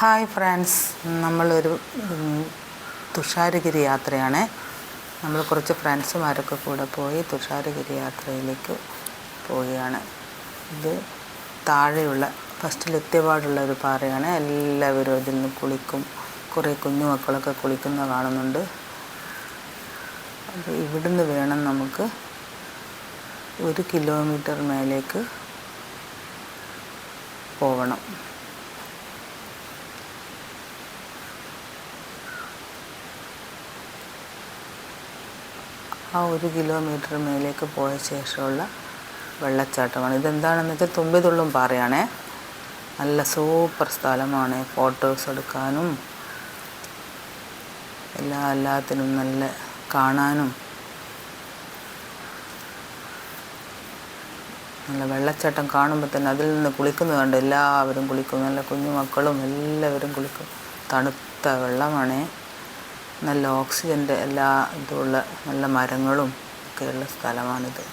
Hi friends. നമ്മളൊരു തുഷാരഗിരി യാത്രയാണ്. നമ്മൾ കുറച്ച് ഫ്രണ്ട്സുമാരൊക്കെ കൂടെ പോയി തുഷാരഗിരി യാത്രയിലേക്ക് പോവുകയാണ്. ഇത് താഴെയുള്ള ഫസ്റ്റിൽ എത്തിയപാടുള്ള ഒരു പാറയാണ്. എല്ലാവരും അതിൽ നിന്ന് കുളിക്കും. കുറേ കുഞ്ഞു മക്കളൊക്കെ കുളിക്കുന്ന കാണുന്നുണ്ട്. അപ്പോൾ ഇവിടുന്ന് വേണം നമുക്ക് ഒരു കിലോമീറ്റർ മേലേക്ക് പോകണം ആ ഒരു കിലോമീറ്റർ മേലേക്ക് പോയ ശേഷമുള്ള വെള്ളച്ചാട്ടമാണ്. ഇതെന്താണെന്ന് വെച്ചാൽ തുമ്പിതുള്ളും പാറയാണേ. നല്ല സൂപ്പർ സ്ഥലമാണ് ഫോട്ടോസ് എടുക്കാനും. എല്ലാ എല്ലാത്തിനും നല്ല കാണാനും. നല്ല വെള്ളച്ചാട്ടം കാണുമ്പോൾ തന്നെ അതിൽ നിന്ന് കുളിക്കുന്നത് കണ്ട് എല്ലാവരും കുളിക്കും. നല്ല കുഞ്ഞു മക്കളും എല്ലാവരും കുളിക്കും. തണുത്ത വെള്ളമാണ്. നല്ല ഓക്സിജന്റെ എല്ലാ ഇതുമുള്ള നല്ല മരങ്ങളും ഒക്കെയുള്ള സ്ഥലമാണിത്.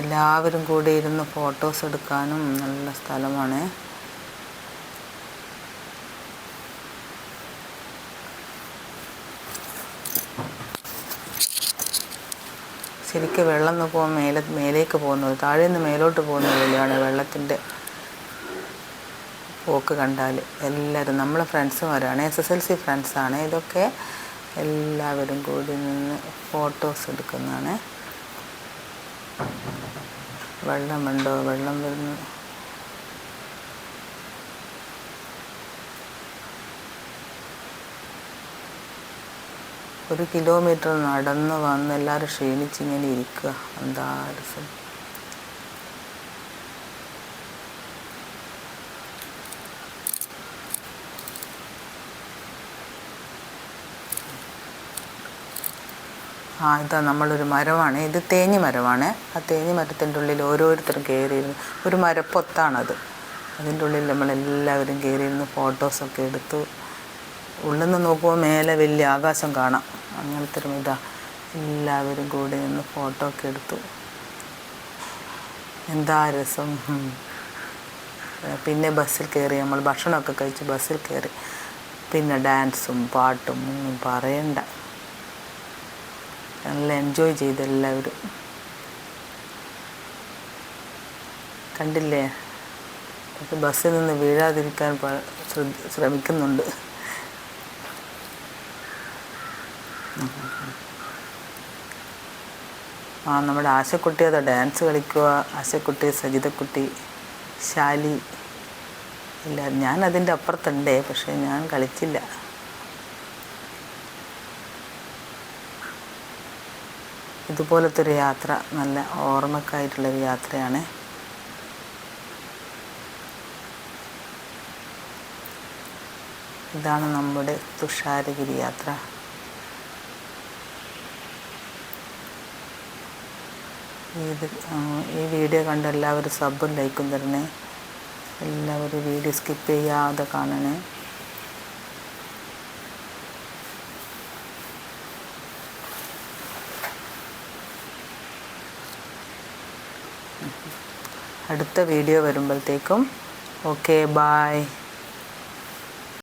എല്ലാവരും കൂടി ഇരുന്ന് ഫോട്ടോസ് എടുക്കാനും നല്ല സ്ഥലമാണ്. ശരിക്കും വെള്ളം നോക്കുമ്പോൾ മേലെ മേലേക്ക് പോകുന്നത് താഴെ നിന്ന് മേലോട്ട് പോകുന്ന പോലെയാണ് വെള്ളത്തിന്റെ പോക്ക് കണ്ടാൽ എല്ലാവരും നമ്മളെ ഫ്രണ്ട്സുമാരാണ് എസ് എസ് എൽ സി ഫ്രണ്ട്സാണ്. ഇതൊക്കെ എല്ലാവരും കൂടി നിന്ന് ഫോട്ടോസ് എടുക്കുന്നതാണ്. വെള്ളമുണ്ടോ വെള്ളം വരുന്നു. ഒരു കിലോമീറ്റർ നടന്ന് വന്ന് എല്ലാവരും ക്ഷീണിച്ചിങ്ങനെ ഇരിക്കുക. എന്താ രസം? ആ ഇതാ നമ്മളൊരു മരമാണ്. ഇത് തേഞ്ഞി മരമാണ്. ആ തേഞ്ഞി മരത്തിന്റെ ഉള്ളിൽ ഓരോരുത്തരും കയറിയിരുന്നു. ഒരു മരപ്പൊത്താണത്. അതിന്റെ ഉള്ളിൽ നമ്മളെല്ലാവരും കയറിയിരുന്ന് ഫോട്ടോസൊക്കെ എടുത്തു. ഉള്ളിൽ നിന്ന് നോക്കുമ്പോൾ മേലെ വലിയ ആകാശം കാണാം. അങ്ങനത്തെ ഒരു ഇതാ. എല്ലാവരും കൂടി നിന്ന് ഫോട്ടോ ഒക്കെ എടുത്തു. എന്താ രസം? പിന്നെ ബസ്സിൽ കയറി നമ്മൾ ഭക്ഷണമൊക്കെ കഴിച്ച് ബസ്സിൽ കയറി. പിന്നെ ഡാൻസും പാട്ടും ഒന്നും പറയണ്ട. നല്ല എൻജോയ് ചെയ്ത് എല്ലാവരും. കണ്ടില്ലേ? ബസ്സിൽ നിന്ന് വീഴാതിരിക്കാൻ ശ്രമിക്കുന്നുണ്ട്. ആ നമ്മുടെ ആശക്കുട്ടി അതാ ഡാൻസ് കളിക്കുക. ആശക്കുട്ടി സജിതക്കുട്ടി ശാലി. ഇല്ല ഞാൻ അതിന്റെ അപ്പുറത്തുണ്ടേ പക്ഷേ ഞാൻ കളിച്ചില്ല. ഇതുപോലത്തെ ഒരു യാത്ര നല്ല ഓർമ്മക്കായിട്ടുള്ളൊരു യാത്രയാണ്. ഇതാണ് നമ്മുടെ തുഷാരഗിരി യാത്ര. ഇത് ഈ വീഡിയോ കണ്ട എല്ലാവരും സബും ലൈക്കും തരണേ. എല്ലാവരും വീഡിയോ സ്കിപ്പ് ചെയ്യാതെ കാണണേ. അടുത്ത വീഡിയോ വരുമ്പോഴത്തേക്കും. Okay bye